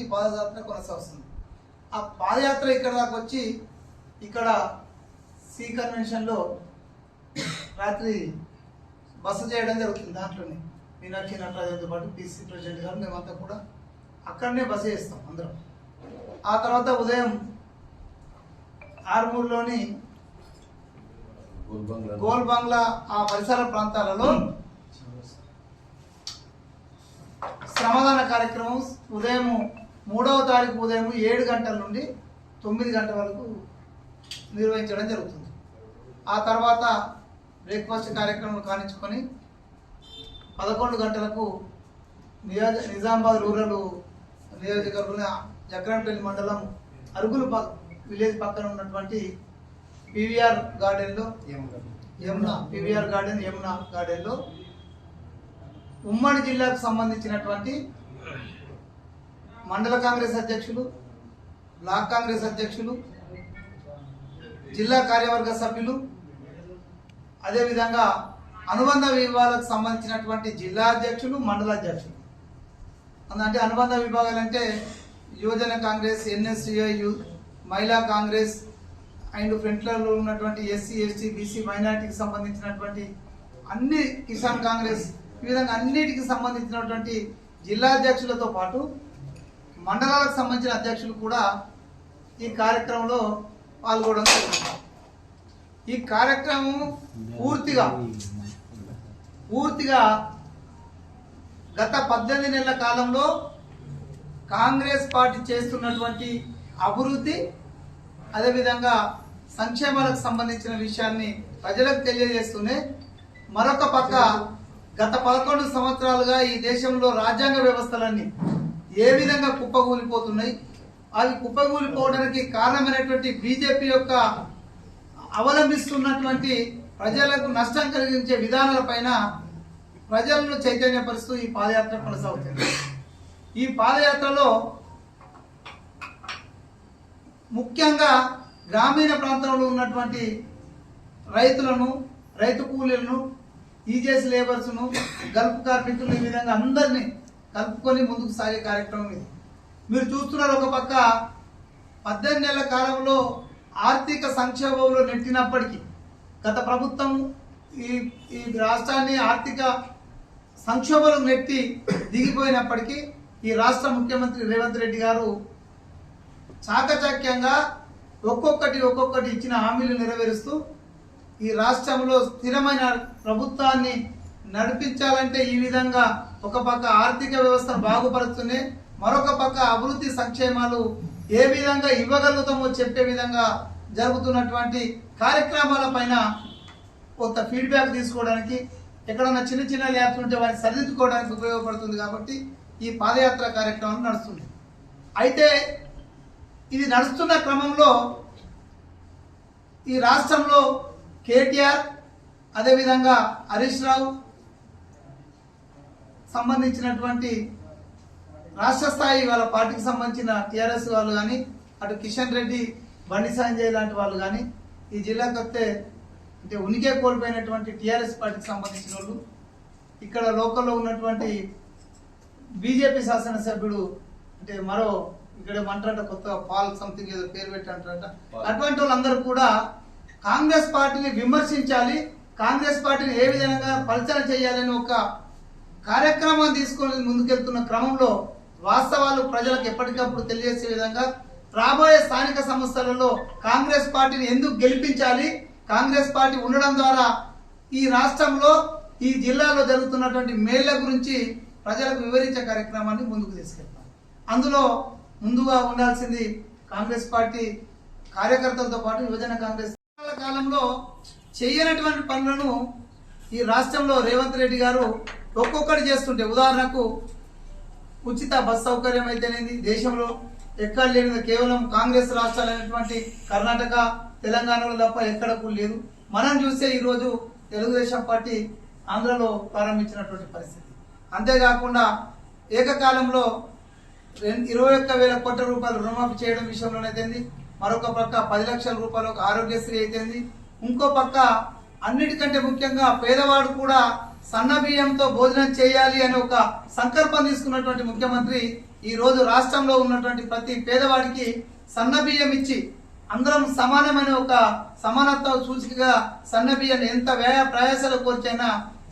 ఈ పాదయాత్ర కొనసాగుతుంది. ఆ పాదయాత్ర ఇక్కడ దాకా వచ్చి ఇక్కడ సి కన్వెన్షన్లో రాత్రి బస చేయడం జరుగుతుంది దాంట్లోనే. మీనాక్షి నటరాజన్తో పాటు పీసీ ప్రెసిడెంట్ గారు మేమంతా కూడా అక్కడనే బస చేస్తాం అందరం. ఆ తర్వాత ఉదయం ఆర్మూర్లోని గోల్ బంగ్లా ఆ పరిసర ప్రాంతాలలో శ్రమదాన కార్యక్రమం ఉదయం మూడవ తారీఖు ఉదయం ఏడు గంటల నుండి తొమ్మిది గంటల వరకు నిర్వహించడం జరుగుతుంది. ఆ తర్వాత బ్రేక్ఫాస్ట్ కార్యక్రమం కానించుకొని పదకొండు గంటలకు నియోజ నిజామాబాద్ రూరల్ నియోజకవర్గంలో జగ్రాన్పల్లి మండలం అరుగులు విలేజ్ పక్కన ఉన్నటువంటి పివిఆర్ గార్డెన్లో యమున పివిఆర్ గార్డెన్ యమున గార్డెన్లో ఉమ్మడి జిల్లాకు సంబంధించినటువంటి మండల కాంగ్రెస్ అధ్యక్షులు బ్లాక్ కాంగ్రెస్ అధ్యక్షులు జిల్లా కార్యవర్గ సభ్యులు అదేవిధంగా అనుబంధ విభాగాలకు సంబంధించినటువంటి జిల్లా అధ్యక్షులు మండల అధ్యక్షులు. అంటే అనుబంధ విభాగాలు అంటే యువజన కాంగ్రెస్ ఎన్ఎస్యుఐ మహిళా కాంగ్రెస్ అండ్ ఫ్రంట్లలో ఉన్నటువంటి ఎస్సీ ఎస్టీ బీసీ మైనార్టీకి సంబంధించినటువంటి అన్ని కిసాన్ కాంగ్రెస్ ఈ విధంగా అన్నిటికి సంబంధించినటువంటి జిల్లా అధ్యక్షులతో పాటు మండలాలకు సంబంధించిన అధ్యక్షులు కూడా ఈ కార్యక్రమంలో పాల్గొనడం జరిగింది. ఈ కార్యక్రమం పూర్తిగా పూర్తిగా గత పద్దెనిమిది నెలల కాలంలో కాంగ్రెస్ పార్టీ చేస్తున్నటువంటి అభివృద్ధి అదేవిధంగా సంక్షేమాలకు సంబంధించిన విషయాన్ని ప్రజలకు తెలియజేస్తూనే మరొక పక్క గత పదకొండు సంవత్సరాలుగా ఈ దేశంలో రాజ్యాంగ వ్యవస్థలన్నీ ఏ విధంగా కుప్పకూలిపోతున్నాయి? అవి కుప్పకూలిపోవడానికి కారణమైనటువంటి బీజేపీ యొక్క అవలంబిస్తున్నటువంటి ప్రజలకు నష్టం కలిగించే విధానాలపైన ప్రజలను చైతన్యపరుస్తూ ఈ పాదయాత్ర కొనసాగుతుంది. ఈ పాదయాత్రలో ముఖ్యంగా గ్రామీణ ప్రాంతంలో ఉన్నటువంటి రైతులను రైతు కూలీలను ఈజేస్ లేబర్స్ను గల్ఫ్ కార్మికులను ఈ విధంగా అందరినీ కలుపుకొని ముందుకు సాగే కార్యక్రమం ఇది. మీరు చూస్తున్నారు ఒక పక్క పద్దెనిమిది నెలల కాలంలో ఆర్థిక సంక్షోభంలో నెట్టినప్పటికీ గత ప్రభుత్వం ఈ ఈ రాష్ట్రాన్ని ఆర్థిక సంక్షోభంలో నెట్టి దిగిపోయినప్పటికీ ఈ రాష్ట్ర ముఖ్యమంత్రి రేవంత్ రెడ్డి గారు చాకచక్యంగా ఒక్కొక్కటి ఒక్కొక్కటి ఇచ్చిన హామీలు నెరవేరుస్తూ ఈ రాష్ట్రంలో స్థిరమైన ప్రభుత్వాన్ని నడిపించాలంటే ఈ విధంగా ఒక పక్క ఆర్థిక వ్యవస్థను బాగుపరుస్తూనే మరొక పక్క అభివృద్ధి సంక్షేమాలు ఏ విధంగా ఇవ్వగలుగుతామో చెప్పే విధంగా జరుగుతున్నటువంటి కార్యక్రమాల పైన కొంత ఫీడ్బ్యాక్ తీసుకోవడానికి ఎక్కడన్నా చిన్న చిన్న ల్యాబ్స్ ఉంటే వాటిని సరిదిద్దుకోవడానికి ఉపయోగపడుతుంది కాబట్టి ఈ పాదయాత్ర కార్యక్రమం నడుస్తుంది. అయితే ఇది నడుస్తున్న క్రమంలో ఈ రాష్ట్రంలో కేటీఆర్ అదేవిధంగా హరీష్ రావు సంబంధించినటువంటి రాష్ట్ర స్థాయి వాళ్ళ పార్టీకి సంబంధించిన టీఆర్ఎస్ వాళ్ళు కానీ అటు కిషన్ రెడ్డి బండి సంజయ్ లాంటి వాళ్ళు కానీ ఈ జిల్లాకు వస్తే అంటే ఉనికే కోల్పోయినటువంటి టీఆర్ఎస్ పార్టీకి సంబంధించిన వాళ్ళు ఇక్కడ లోకల్లో ఉన్నటువంటి బీజేపీ శాసనసభ్యుడు అంటే మరో ఇక్కడ ఏమంటారట కొత్త పాల్ సంథింగ్ ఏదో పేరు పెట్టి అంటారట అటువంటి వాళ్ళందరూ కూడా కాంగ్రెస్ పార్టీని విమర్శించాలి. కాంగ్రెస్ పార్టీని ఏ విధంగా పలచన చేయాలని ఒక కార్యక్రమం తీసుకొని ముందుకెళ్తున్న క్రమంలో వాస్తవాలు ప్రజలకు ఎప్పటికప్పుడు తెలియజేసే విధంగా రాబోయే స్థానిక సంస్థలలో కాంగ్రెస్ పార్టీని ఎందుకు గెలిపించాలి? కాంగ్రెస్ పార్టీ ఉండడం ద్వారా ఈ రాష్ట్రంలో ఈ జిల్లాలో జరుగుతున్నటువంటి మేళ్ళ గురించి ప్రజలకు వివరించే కార్యక్రమాన్ని ముందుకు తీసుకెళ్తాం. అందులో ముందుగా ఉండాల్సింది కాంగ్రెస్ పార్టీ కార్యకర్తలతో పాటు యువజన కాంగ్రెస్ కాలంలో చేయనటువంటి పనులను ఈ రాష్ట్రంలో రేవంత్ రెడ్డి గారు ఒక్కొక్కటి చేస్తుంటే ఉదాహరణకు ఉచిత బస్ సౌకర్యం అయితేనేది దేశంలో ఎక్కడ లేనిది కేవలం కాంగ్రెస్ రాష్ట్రాలైనటువంటి కర్ణాటక తెలంగాణలో తప్ప ఎక్కడకు లేదు. మనం చూస్తే ఈరోజు తెలుగుదేశం పార్టీ ఆంధ్రలో ప్రారంభించినటువంటి పరిస్థితి. అంతేకాకుండా ఏకకాలంలో ఇరవై ఒక్క వేల కోట్ల రూపాయలు రుణమాఫీ చేయడం విషయంలోనైతేంది మరొక పక్క పది లక్షల రూపాయలు ఒక ఆరోగ్యశ్రీ అయితేంది. ఇంకో పక్క అన్నిటికంటే ముఖ్యంగా పేదవాడు కూడా సన్న బియ్యంతో భోజనం చేయాలి అనే ఒక సంకల్పం తీసుకున్నటువంటి ముఖ్యమంత్రి ఈ రోజు రాష్ట్రంలో ఉన్నటువంటి ప్రతి పేదవాడికి సన్న బియ్యం ఇచ్చి అందరం సమానమైన ఒక సమానత్వ సూచికగా సన్న బియ్యాన్ని ఎంత వ్యయ ప్రయాసాలు కోర్చైనా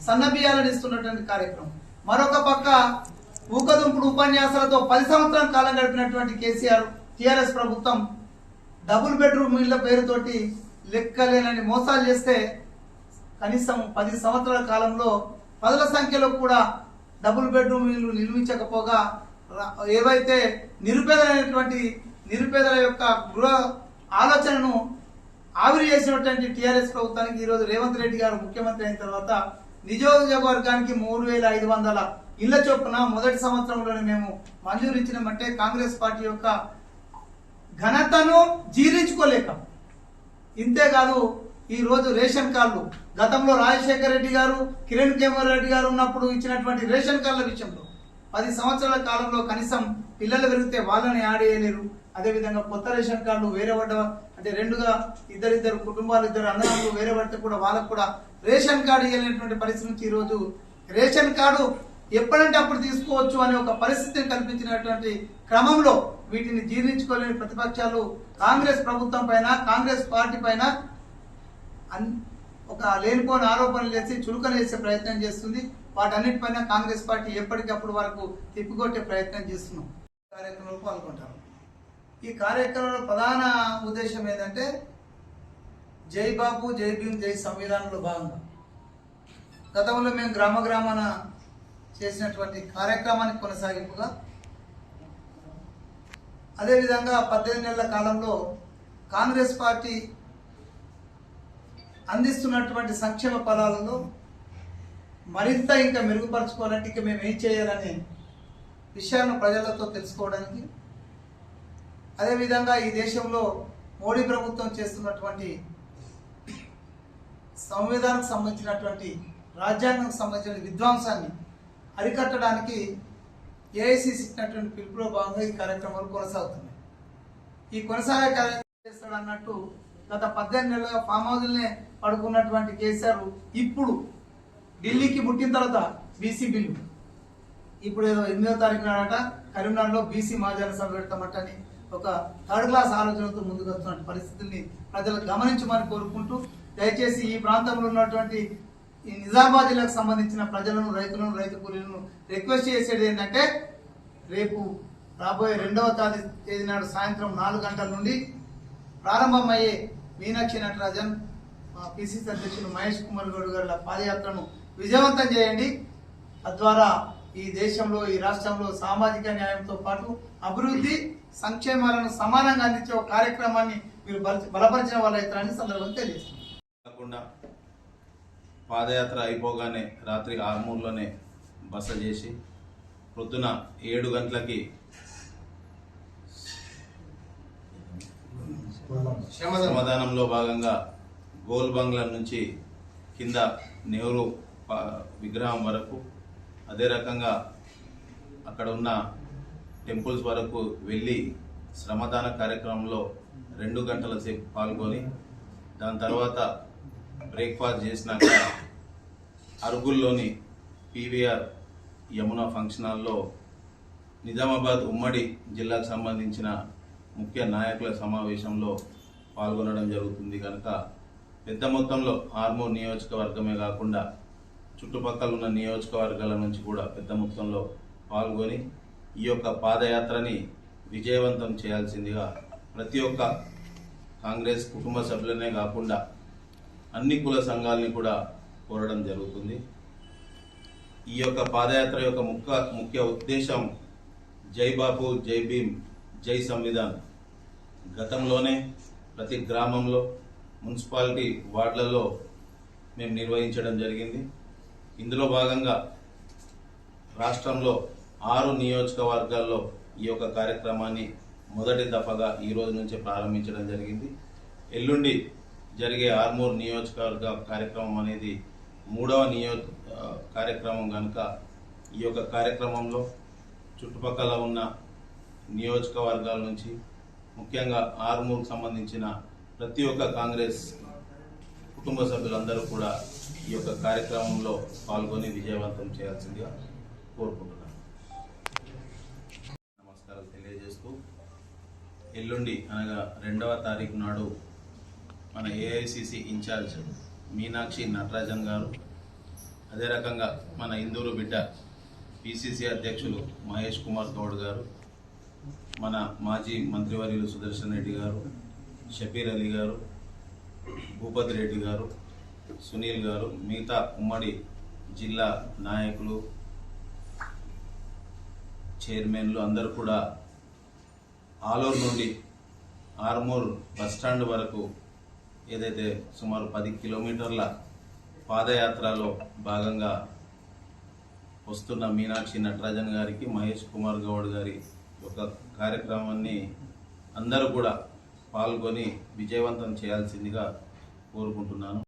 సన్న బియ్యాలను ఇస్తున్నటువంటి కార్యక్రమం. మరొక పక్క ఊకదుంపుడు ఉపన్యాసాలతో పది సంవత్సరాల కాలం గడిపినటువంటి కేసీఆర్ టిఆర్ఎస్ ప్రభుత్వం డబుల్ బెడ్రూమ్ ఇళ్ళ పేరుతోటి లెక్కలేనని మోసాలు చేస్తే కనీసం పది సంవత్సరాల కాలంలో పదుల సంఖ్యలో కూడా డబుల్ బెడ్రూమ్ ఇల్లు నిర్మించకపోగా ఏవైతే నిరుపేదలైనటువంటి నిరుపేదల యొక్క గృహ ఆలోచనను ఆవిరి చేసినటువంటి టీఆర్ఎస్ ప్రభుత్వానికి ఈరోజు రేవంత్ రెడ్డి గారు ముఖ్యమంత్రి అయిన తర్వాత నియోజకవర్గానికి మూడు వేల ఐదు వందల ఇళ్ళ చొప్పున మొదటి సంవత్సరంలోనే మేము మంజూరు ఇచ్చినామంటే కాంగ్రెస్ పార్టీ యొక్క ఘనతను జీర్ణించుకోలేక. ఇంతేకాదు ఈరోజు రేషన్ కార్డులు గతంలో రాజశేఖర రెడ్డి గారు కిరణ్ కేమర్ రెడ్డి గారు ఉన్నప్పుడు ఇచ్చినటువంటి రేషన్ కార్డుల విషయంలో పది సంవత్సరాల కాలంలో కనీసం పిల్లలు పెరిగితే వాళ్ళని యాడ్ చేయలేరు. అదేవిధంగా కొత్త రేషన్ కార్డులు వేరే పడ్డ అంటే రెండుగా ఇద్దరిద్దరు కుటుంబాలు ఇద్దరు అన్నదమ్ములు వేరే పడితే కూడా వాళ్ళకు కూడా రేషన్ కార్డు ఇవ్వలేనటువంటి పరిస్థితి నుంచి ఈరోజు రేషన్ కార్డు ఎప్పుడంటే అప్పుడు తీసుకోవచ్చు అనే ఒక పరిస్థితిని కల్పించినటువంటి క్రమంలో వీటిని జీర్ణించుకోలేని ప్రతిపక్షాలు కాంగ్రెస్ ప్రభుత్వం పైన కాంగ్రెస్ పార్టీ పైన అన్- ఒక లేనిపోని ఆరోపణలు చేసి చురుకలు చేసే ప్రయత్నం చేస్తుంది. వాటన్నిటిపైన కాంగ్రెస్ పార్టీ ఎప్పటికప్పుడు వరకు తిప్పికొట్టే ప్రయత్నం చేస్తున్నాం. కార్యక్రమంలో పాల్గొంటారు. ఈ కార్యక్రమంలో ప్రధాన ఉద్దేశం ఏంటంటే జై బాబు జై భీమ్ జై సంవిధానంలో భాగంగా. గతంలో మేము గ్రామ గ్రామాన చేసినటువంటి కార్యక్రమానికి కొనసాగింపుగా అదేవిధంగా పద్దెనిమిది నెలల కాలంలో కాంగ్రెస్ పార్టీ అందిస్తున్నటువంటి సంక్షేమ ఫలాలలో మరింత ఇంకా మెరుగుపరచుకోవాలంటే ఇంకా మేము ఏం చేయాలనే విషయాలను ప్రజలతో తెలుసుకోవడానికి అదేవిధంగా ఈ దేశంలో మోడీ ప్రభుత్వం చేస్తున్నటువంటి సంవిధానం సంబంధించినటువంటి రాజ్యాంగం సంబంధించిన విధ్వంసాన్ని అరికట్టడానికి ఏఐసిసి ఇచ్చినటువంటి పిలుపులో భాగంగా ఈ కార్యక్రమాలు కొనసాగుతున్నాయి. ఈ కొనసాగే కార్యక్రమం చేస్తాడు అన్నట్టు గత పద్దెనిమిది నెలలుగా ఫామ్ హౌస్లనే పడుకున్నటువంటి కేసీఆర్ ఇప్పుడు ఢిల్లీకి పుట్టిన తర్వాత బీసీ బిల్లు. ఇప్పుడు ఏదో ఎనిమిదో తారీఖు నాడట కరీంనగర్లో బీసీ మహాజన సభ పెడతామటని ఒక థర్డ్ క్లాస్ ఆలోచనతో ముందుకు వస్తున్న పరిస్థితుల్ని ప్రజలు గమనించమని కోరుకుంటూ దయచేసి ఈ ప్రాంతంలో ఉన్నటువంటి ఈ నిజామాబాద్ జిల్లాకు సంబంధించిన ప్రజలను రైతులను రైతు కూలీలను రిక్వెస్ట్ చేసేది ఏంటంటే రేపు రాబోయే రెండవ తారీఖు తేదీ నాడు సాయంత్రం నాలుగు గంటల నుండి ప్రారంభమయ్యే మీనాక్షి నటరాజన్ పిసిసి అధ్యక్షులు మహేష్ కుమార్ గౌడ్ గారి పాదయాత్రను విజయవంతం చేయండి. తద్వారా ఈ దేశంలో ఈ రాష్ట్రంలో సామాజిక న్యాయంతో పాటు అభివృద్ధి సంక్షేమాలను సమానంగా అందించే ఒక కార్యక్రమాన్ని మీరు బల- బలపరిచిన వాళ్ళ ఇతరాన్ని సందర్భంగా తెలియజేస్తున్నారు పాదయాత్ర అయిపోగానే రాత్రి ఆరుమూరులోనే బస చేసి పొద్దున ఏడు గంటలకి శ్రమదానంలో భాగంగా గోల్ బంగ్లా నుంచి కింద నెహ్రూ విగ్రహం వరకు అదే రకంగా అక్కడ ఉన్న టెంపుల్స్ వరకు వెళ్ళి శ్రమదాన కార్యక్రమంలో రెండు గంటల సేపు పాల్గొని దాని తర్వాత బ్రేక్ఫాస్ట్ చేసినాక అరుగుల్లోని పీవీఆర్ యమునా ఫంక్షన్ హాల్లో నిజామాబాద్ ఉమ్మడి జిల్లాకు సంబంధించిన ముఖ్య నాయకుల సమావేశంలో పాల్గొనడం జరుగుతుంది కనుక పెద్ద మొత్తంలో ఆర్మూర్ నియోజకవర్గమే కాకుండా చుట్టుపక్కల ఉన్న నియోజకవర్గాల నుంచి కూడా పెద్ద మొత్తంలో పాల్గొని ఈ యొక్క పాదయాత్రని విజయవంతం చేయాల్సిందిగా ప్రతి ఒక్క కాంగ్రెస్ కుటుంబ సభ్యులనే కాకుండా అన్ని కుల సంఘాలని కూడా కోరడం జరుగుతుంది. ఈ యొక్క పాదయాత్ర యొక్క ముఖ్య ముఖ్య ఉద్దేశం జై బాపు జై భీమ్ జై సంవిధాన్. గతంలోనే ప్రతి గ్రామంలో మున్సిపాలిటీ వార్డులలో మేము నిర్వహించడం జరిగింది. ఇందులో భాగంగా రాష్ట్రంలో ఆరు నియోజకవర్గాల్లో ఈ యొక్క కార్యక్రమాన్ని మొదటి దఫగా ఈ రోజు నుంచి ప్రారంభించడం జరిగింది. ఎల్లుండి జరిగే ఆర్మూర్ నియోజకవర్గ కార్యక్రమం అనేది మూడవ నియో కార్యక్రమం కనుక ఈ యొక్క కార్యక్రమంలో చుట్టుపక్కల ఉన్న నియోజకవర్గాల నుంచి ముఖ్యంగా ఆర్మూర్కు సంబంధించిన ప్రతి ఒక్క కాంగ్రెస్ కుటుంబ సభ్యులందరూ కూడా ఈ యొక్క కార్యక్రమంలో పాల్గొని విజయవంతం చేయాల్సిందిగా కోరుకుంటున్నాను. ఎల్లుండి అనగా రెండవ తారీఖు నాడు మన ఏఐసిసి ఇన్ఛార్జ్ మీనాక్షి నటరాజన్ గారు అదే రకంగా మన ఇందూరు బిడ్డ పిసిసి అధ్యక్షులు మహేష్ కుమార్ గౌడ్ గారు మన మాజీ మంత్రివర్యులు సుదర్శన్ రెడ్డి గారు షబీర్ అలీ గారు భూపతి రెడ్డి గారు సునీల్ గారు మిగతా ఉమ్మడి జిల్లా నాయకులు చైర్మన్లు అందరూ కూడా ఆలూరు నుండి ఆర్మూర్ బస్టాండ్ వరకు ఏదైతే సుమారు పది కిలోమీటర్ల పాదయాత్రలో భాగంగా వస్తున్న మీనాక్షి నటరాజన్ గారికి మహేష్ కుమార్ గౌడ్ గారి యొక్క కార్యక్రమాన్ని అందరూ కూడా పాల్గొని విజయవంతం చేయాల్సిందిగా కోరుకుంటున్నాను.